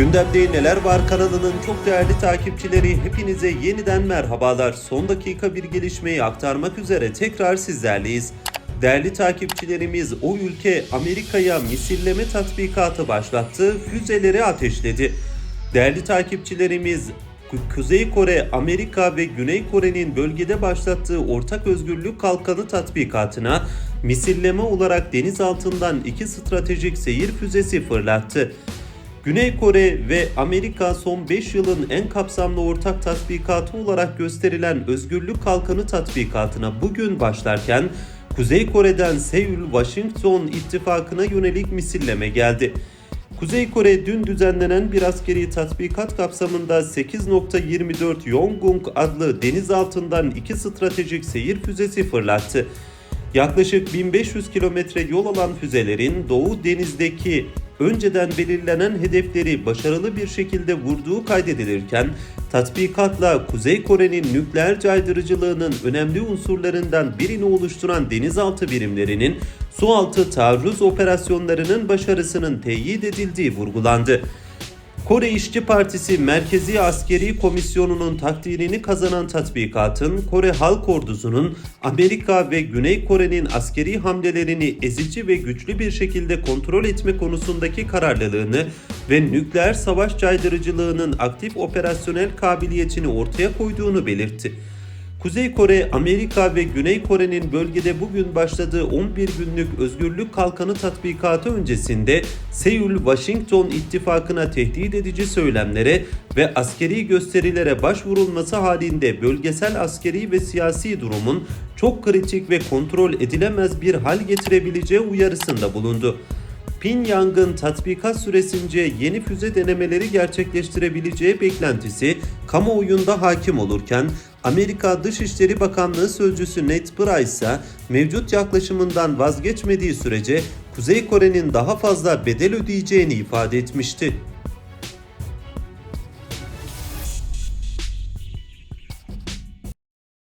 Gündemde neler var kanalının çok değerli takipçileri hepinize yeniden merhabalar. Son dakika bir gelişmeyi aktarmak üzere tekrar sizlerleyiz. Değerli takipçilerimiz o ülke Amerika'ya misilleme tatbikatı başlattı, füzeleri ateşledi. Değerli takipçilerimiz Ku- Kuzey Kore, Amerika ve Güney Kore'nin bölgede başlattığı ortak özgürlük kalkanı tatbikatına misilleme olarak deniz altından iki stratejik seyir füzesi fırlattı. Güney Kore ve Amerika son 5 yılın en kapsamlı ortak tatbikatı olarak gösterilen Özgürlük Kalkanı tatbikatına bugün başlarken Kuzey Kore'den Seul-Washington ittifakına yönelik misilleme geldi. Kuzey Kore dün düzenlenen bir askeri tatbikat kapsamında 8.24 Yongung adlı deniz altından iki stratejik seyir füzesi fırlattı. Yaklaşık 1500 kilometre yol alan füzelerin Doğu Deniz'deki önceden belirlenen hedefleri başarılı bir şekilde vurduğu kaydedilirken tatbikatla Kuzey Kore'nin nükleer caydırıcılığının önemli unsurlarından birini oluşturan denizaltı birimlerinin sualtı taarruz operasyonlarının başarısının teyit edildiği vurgulandı. Kore İşçi Partisi Merkezi Askeri Komisyonu'nun takdirini kazanan tatbikatın Kore Halk Ordusu'nun Amerika ve Güney Kore'nin askeri hamlelerini ezici ve güçlü bir şekilde kontrol etme konusundaki kararlılığını ve nükleer savaş caydırıcılığının aktif operasyonel kabiliyetini ortaya koyduğunu belirtti. Kuzey Kore, Amerika ve Güney Kore'nin bölgede bugün başladığı 11 günlük özgürlük kalkanı tatbikatı öncesinde Seul-Washington ittifakına tehdit edici söylemlere ve askeri gösterilere başvurulması halinde bölgesel askeri ve siyasi durumun çok kritik ve kontrol edilemez bir hal getirebileceği uyarısında bulundu. Pyongyang'ın tatbikat süresince yeni füze denemeleri gerçekleştirebileceği beklentisi kamuoyunda hakim olurken Amerika Dışişleri Bakanlığı Sözcüsü Ned Price ise mevcut yaklaşımından vazgeçmediği sürece Kuzey Kore'nin daha fazla bedel ödeyeceğini ifade etmişti.